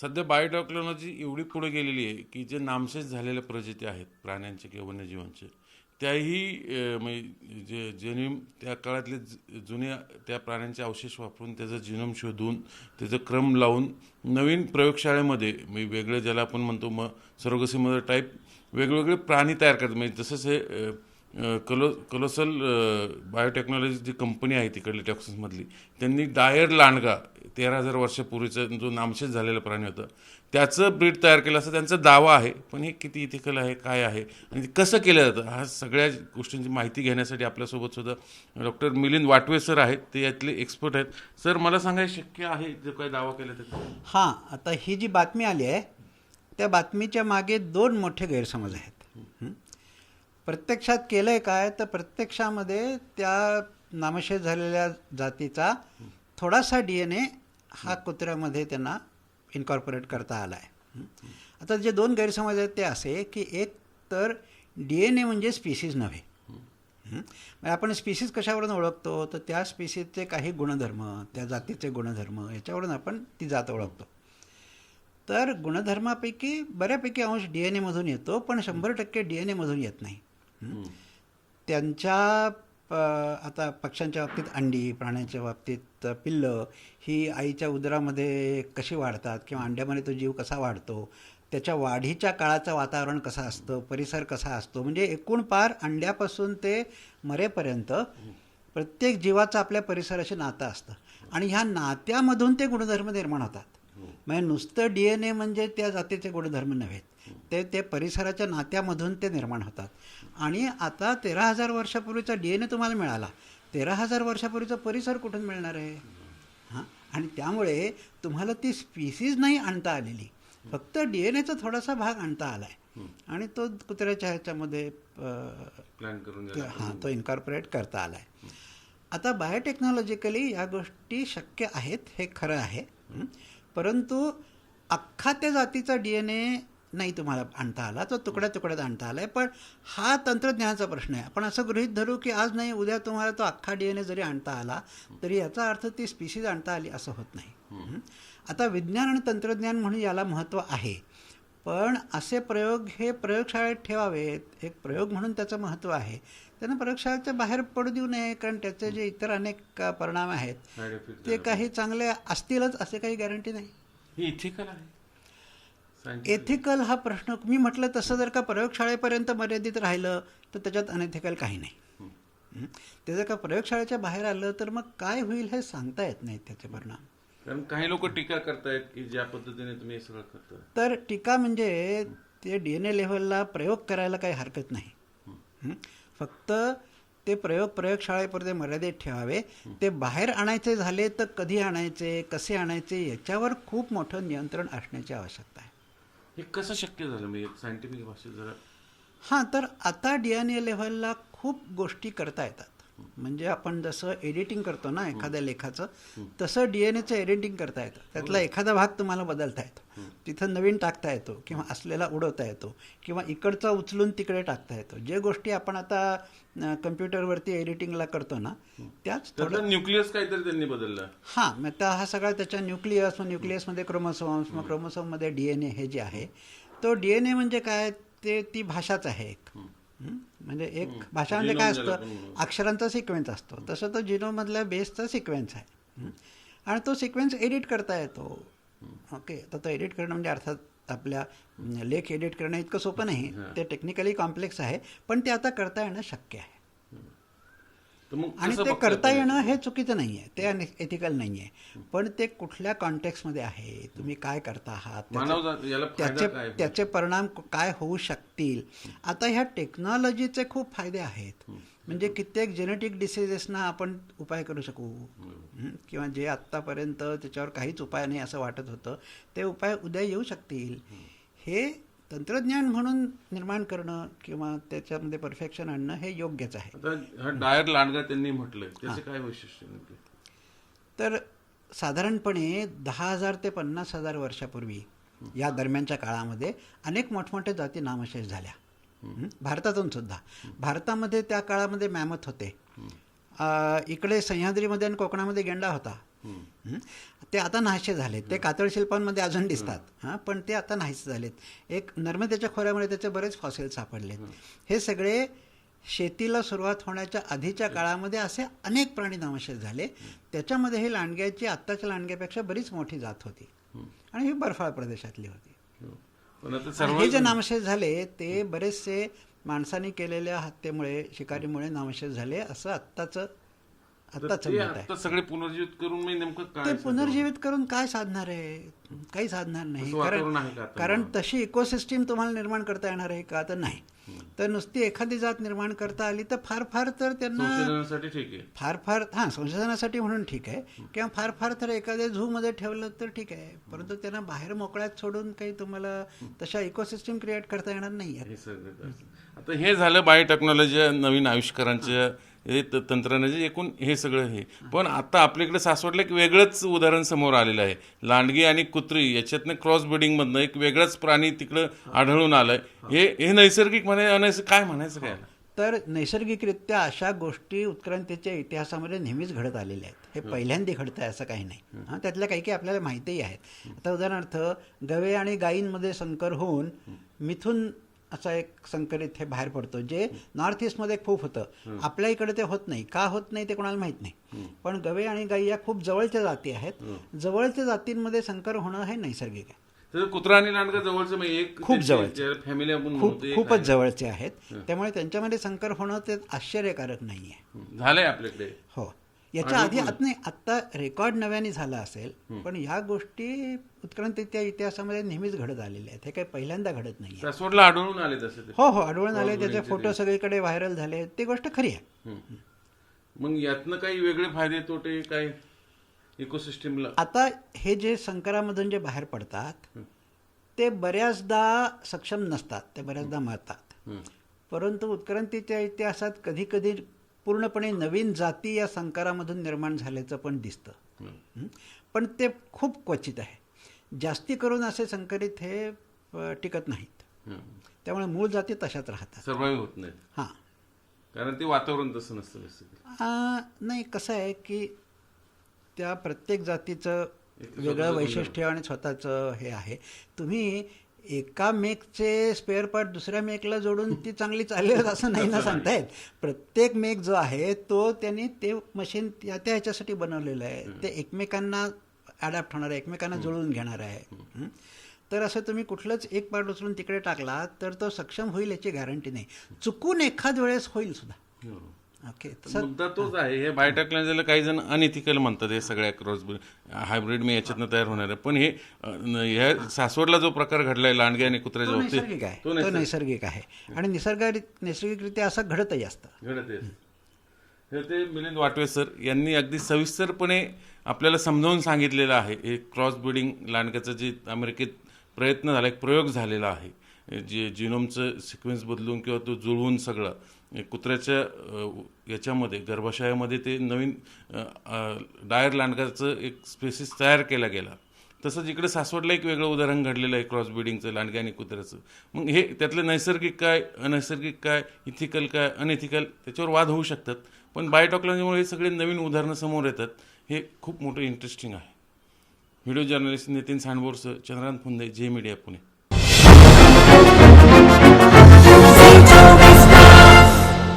सध्या बायोटेक्नॉलॉजी एवढी पुढे गेलेली आहे की जे नामशेष झालेल्या प्रजाती आहेत प्राण्यांचे किंवा वन्यजीवांचे त्याही म्हणजे जे जेन्युम त्या काळातले ज- जुने त्या प्राण्यांचे अवशेष वापरून त्याचा जिनोम शोधून त्याचं क्रम लावून नवीन प्रयोगशाळेमध्ये म्हणजे वेगळं ज्याला आपण म्हणतो मग सरोगसीमध्ये टाईप वेगवेगळे प्राणी तयार करतात. म्हणजे जसं हे कलो कलोसल बायोटेक्नॉलॉजी जी कंपनी आहे तिकडली टॅक्सिसमधली त्यांनी डायर लांडगा तेरा हजार वर्षापूर्वीचं जो नामशेष झालेला प्राणी होतं त्याचं ब्रीड तयार केलं असं त्यांचा दावा आहे पण हे किती इथिकल आहे काय आहे आणि ते कसं केलं जातं हा सगळ्या गोष्टींची माहिती घेण्यासाठी आपल्यासोबत सुद्धा डॉक्टर मिलिंद वाटवे सर आहेत ते यातले एक्सपर्ट आहेत. सर मला सांगायला शक्य आहे जो काय दावा केला तर हां आता ही जी बातमी आली आहे त्या बातमीच्या मागे दोन मोठे गैरसमज आहेत. प्रत्यक्षात केलं आहे काय? तर प्रत्यक्षामध्ये त्या नामशेष झालेल्या जातीचा थोडासा डी एन ए हा कुत्र्यामध्ये त्यांना इन्कॉर्पोरेट करता आला आहे आता जे दोन गैरसमज आहेत ते असे की एक तर डी एन ए म्हणजे स्पीसीज नव्हे? मग आपण स्पीसीज कशावरून ओळखतो? तर त्या स्पीसीजचे काही गुणधर्म त्या जातीचे गुणधर्म याच्यावरून आपण ती जात ओळखतो. तर गुणधर्मापैकी बऱ्यापैकी अंश डी एन एमधून येतो पण शंभर टक्के डी एन एमधून येत नाही? त्यांच्या प- आता पक्ष्यांच्या बाबतीत अंडी प्राण्यांच्या बाबतीत पिल्लं ही आईच्या उदरामध्ये कशी वाढतात किंवा अंड्यामध्ये तो जीव कसा वाढतो त्याच्या वाढीच्या काळाचं वातावरण कसं असतं परिसर कसा असतो म्हणजे एकूण पार अंड्यापासून ते मरेपर्यंत प्रत्येक जीवाचं आपल्या परिसराशी नातं असतं. आणि ह्या नात्यामधून ते गुणधर्म निर्माण होतात. म्हणजे नुसतं डी एन ए म्हणजे त्या जातीचे गुणधर्म नव्हेत ते ते परिसराच्या नात्यामधून ते निर्माण होतात. आणि आता तेरा हजार वर्षापूर्वीचा डी एन ए तुम्हाला मिळाला. तेरा हजार वर्षापूर्वीचा परिसर कुठून मिळणार आहे? हां? आणि त्यामुळे तुम्हाला ती स्पीसीज नाही आणता आलेली. फक्त डी एन एचा थोडासा भाग आणता आला आहे आणि तो कुत्र्याच्या ह्याच्यामध्ये प्लॅन करून हां तो इन्कॉर्पोरेट करता आला आहे आता बायोटेक्नॉलॉजिकली या गोष्टी शक्य आहेत हे खरं आहे. परंतु अख्खा त्या जातीचा डी एन ए नाही तुम्हाला आणता आला तो तुकड्या तुकड्यात आणता आला आहे पण हा तंत्रज्ञानाचा प्रश्न आहे. आपण असं गृहीत धरू की आज नाही उद्या तुम्हाला तो अख्खा डी एन ए जरी आणता आला तरी याचा अर्थ ती स्पीसीज आणता आली असं होत नाही. आता विज्ञान आणि तंत्रज्ञान म्हणून याला महत्त्व आहे. पण असे प्रयोग हे प्रयोगशाळेत ठेवावेत. एक प्रयोग म्हणून त्याचं महत्त्व आहे. त्यांना प्रयोगशाळेच्या बाहेर पडू देऊ नये कारण त्याचे जे इतर अनेक परिणाम आहेत ते काही चांगले असतीलच असे काही गॅरंटी नाही हे इथिकल आहे Scientific. एथिकल हा प्रश्न मी म्हटलं तसं जर का प्रयोगशाळेपर्यंत मर्यादित राहिलं तर त्याच्यात अनएथिकल काही नाही? ते जर का प्रयोगशाळेच्या बाहेर आलं तर मग काय होईल हे सांगता येत नाही त्याचे परिणाम. कारण काही लोक टीका करतायत की ज्या पद्धतीने तुम्ही सगळं करताय. तर टीका म्हणजे ते डी एन ए लेव्हलला प्रयोग करायला काही हरकत नाही? फक्त ते प्रयोग प्रयोगशाळेपुरते मर्यादित ठेवावे. ते बाहेर आणायचे झाले तर कधी आणायचे कसे आणायचे याच्यावर खूप मोठं नियंत्रण असण्याची आवश्यकता आहे. हे कसं शक्य झालं? म्हणजे सायंटिफिक भाषेत जरा हां तर आता डी एन ए लेव्हलला खूप गोष्टी करता येतात. म्हणजे आपण जसं एडिटिंग करतो ना एखाद्या लेखाचं तसं डी एन एचं एडिटिंग करता येतं. त्यातला एखादा भाग तुम्हाला बदलता येतो. तिथं नवीन टाकता येतो किंवा असलेला उडवता येतो किंवा इकडचा उचलून तिकडे टाकता येतो. जे गोष्टी आपण आता कम्प्युटरवरती एडिटिंगला करतो ना त्याच थोडं न्यूक्लियस काहीतरी त्यांनी बदललं. हां मग त्या हा सगळा त्याच्या न्यूक्लियस मग न्यूक्लियसमध्ये क्रोमोसोम्स मग क्रोमोसोममध्ये डी एन ए हे जे आहे तो डी एन ए म्हणजे काय? ते ती भाषाच आहे एक? म्हणजे एक भाषा म्हणजे काय असतं. अक्षरांचा सिक्वेन्स असतो. तसं तो जिनोमधल्या बेसचा सिक्वेन्स आहे? आणि तो सिक्वेन्स एडिट करता येतो. ओके तर तो एडिट करणं म्हणजे अर्थात आपल्या लेख एडिट करणं इतकं सोपं नाही. ते टेक्निकली कॉम्प्लेक्स आहे पण ते आता करता येणं शक्य आहे. आणि ते करता? येणं हे चुकीचं नाही आहे ते एथिकल नाही आहे पण ते कुठल्या कॉन्टेक्समध्ये आहे? तुम्ही काय करता आहात? त्याचे- त्याचे परिणाम काय होऊ शकतील? आता ह्या टेक्नॉलॉजीचे खूप फायदे आहेत. म्हणजे कित्येक जेनेटिक डिसिजेसना आपण उपाय करू शकू? किंवा जे आत्तापर्यंत त्याच्यावर काहीच उपाय नाही असं वाटत होतं ते उपाय उद्या येऊ शकतील. हे तंत्रज्ञान म्हणून निर्माण करणं किंवा त्याच्यामध्ये परफेक्शन आणणं हे योग्यच आहे. डायर लांडगा त्यांनी म्हटलंय त्याचे काय वैशिष्ट्य तर साधारणपणे दहा हजार ते पन्नास हजार वर्षापूर्वी या दरम्यानच्या काळामध्ये अनेक मोठमोठ्या जाती नामशेष झाल्या? भारतातून सुद्धा. भारतामध्ये त्या काळामध्ये मॅमथ होते. इकडे सह्याद्रीमध्ये आणि कोकणामध्ये गेंडा होता? ते आता नाहीसे झालेत. ते कातळ शिल्पांमध्ये अजून दिसतात. हां पण ते आता नाहीसे झालेत. एक नर्मदेच्या खोऱ्यामध्ये त्याचे बरेच फॉसिल सापडलेत. हे सगळे शेतीला सुरुवात होण्याच्या आधीच्या काळामध्ये असे अनेक प्राणी नामशेष झाले. त्याच्यामध्ये ही लांडग्याची आत्ताच्या लांडग्यापेक्षा बरीच मोठी जात होती. आणि ही बर्फाळ प्रदेशातली होती. सर्व हे जे नामशेष झाले ते बरेचसे माणसांनी केलेल्या हत्येमुळे शिकारीमुळे नामशेष झाले. असं आत्ताच आत्ताच आहे. आता सगळे पुनर्जीवित करून मी नेमकं ते पुनर्जीवित करून काय साधणार आहे? काही साधणार नाही. कारण? कारण तशी इकोसिस्टीम तुम्हाला निर्माण करता येणार आहे का? तर नाही. तर नुसती एखादी जात निर्माण करता आली तर फार फार तर त्यांना ठीक आहे. फार फार हां संशोधनासाठी म्हणून ठीक आहे. किंवा फार फार तर एखाद्या झूमध्ये ठेवलं तर ठीक आहे. परंतु त्यांना बाहेर मोकळ्यात सोडून काही तुम्हाला तशा इकोसिस्टीम क्रिएट करता येणार नाही. आता हे झालं बायोटेक्नॉलॉजी नवीन आविष्कारांच्या हे त- तंत्रज्ञानाचे एकूण हे सगळं हे. पण आता आपल्याकडे सासवडलं एक वेगळंच उदाहरण समोर आलेलं आहे. लांडगी आणि कुत्री याच्यातनं क्रॉस ब्रिडिंगमधनं एक वेगळंच प्राणी तिकडं आढळून आलंय. हे हे नैसर्गिक म्हणे अनैसर्गिक काय म्हणायचं काय? तर नैसर्गिकरित्या अशा गोष्टी उत्क्रांतीच्या इतिहासामध्ये नेहमीच घडत आलेल्या आहेत. हे पहिल्यांदा घडत आहे असं काही नाही. हां त्यातल्या काही काही आपल्याला माहितीही आहेत. आता उदाहरणार्थ गवे आणि गायींमध्ये संकर होऊन मिथून असा एक संकरित हे बाहेर पडतो जे नॉर्थ ईस्टमध्ये खूप होतं. आपल्या इकडे ते होत नाही. का होत नाही ते कोणाला माहीत नाही. पण गवे आणि गायी या खूप जवळच्या जाती आहेत. जवळच्या जातींमध्ये संकर होणं हे नैसर्गिक आहे. कुत्रा आणि लांडगा जवळचं म्हणजे एक खूप जवळचं. फॅमिली आपण खूप खूपच जवळचे आहेत. त्यामुळे त्यांच्यामध्ये संकर होणं ते आश्चर्यकारक नाही आहे. झालंय आपल्याकडे. हो. याच्या आधी नाही आत्ता रेकॉर्ड नव्याने झाला असेल पण या गोष्टी उत्क्रांतीच्या इतिहासामध्ये नेहमीच घडत आलेल्या आहेत. हे काही पहिल्यांदा घडत नाही सासवडला आढळून आले तसे हो हो आढळून आले त्याचे फोटो सगळीकडे व्हायरल झाले. ती गोष्ट खरी आहे. मग यातनं काही वेगळे फायदे तोटे काय इकोसिस्टीमला आता हे जे संकरामधून जे बाहेर पडतात ते बऱ्याचदा सक्षम नसतात ते बऱ्याचदा मरतात. परंतु उत्क्रांतीच्या इतिहासात कधी कधी पूर्णपणे नवीन जाती या संकारामधून निर्माण झाल्याचं पण दिसतं? पण ते खूप क्वचित आहे. जास्ती करून असे संकरित हे टिकत नाहीत. त्यामुळे मूळ जाती तशाच राहतात. सर्वाईव्ह होत नाही हां. कारण ते वातावरण तसं नसतं नाही कसं आहे की त्या प्रत्येक जातीचं वेगळं वैशिष्ट्य आणि स्वतःचं हे आहे. तुम्ही एका मेकचे स्पेअर पार्ट दुसऱ्या मेकला जोडून ती चांगली चालेल असं नाही ना सांगतायत प्रत्येक मेक जो आहे तो त्यांनी ते मशीन त्या त्या ह्याच्यासाठी बनवलेलं आहे. ते एकमेकांना अडॅप्ट होणार आहे एकमेकांना जुळवून घेणार आहे? तर असं तुम्ही कुठलंच एक पार्ट उचलून तिकडे टाकला तर तो सक्षम होईल याची गॅरंटी नाही. चुकून एखाद वेळेस होईल सुद्धा. हो. ओके मुद्दा तोच आहे हे बायोटेक्नॉलॉजीला काही जण अनइथिकल म्हणतात हे सगळ्या क्रॉस हायब्रिड मी याच्यातनं तयार होणार आहे. पण हे ह्या सासवडला जो प्रकार घडलाय लांडगे आणि कुत्र्याच्या बाबतीत नैसर्गिक आहे. तो नैसर्गिक. आहे. आणि निसर्ग नैसर्गिकरित्या असं घडतही असतं घडत हे ते मिलिंद वाटवे सर यांनी अगदी सविस्तरपणे आपल्याला समजावून सांगितलेलं आहे. हे क्रॉस ब्रिडिंग लांडग्याचं जे अमेरिकेत प्रयत्न झाला एक प्रयोग झालेला आहे. जे जिनोमचं सिक्वेन्स बदलून किंवा तो जुळवून सगळं कुत्र्याच्या याच्यामध्ये गर्भाशयामध्ये ते नवीन डायर लांडग्याचं एक स्पेसिस तयार केला गेला. तसंच इकडे सासवडला एक वेगळं उदाहरण घडलेलं आहे क्रॉस ब्रिडिंगचं लांडग्या आणि कुत्र्याचं. मग हे त्यातलं नैसर्गिक काय अनैसर्गिक काय इथिकल काय अनइथिकल त्याच्यावर वाद होऊ शकतात. पण बायोटॉक्लॉजीमुळे हे सगळे नवीन उदाहरणं समोर येतात. हे खूप मोठं इंटरेस्टिंग आहे. व्हिडिओ जर्नलिस्ट नितीन सांडबोरसं चंद्रकांत फुंदे जे मीडिया पुणे.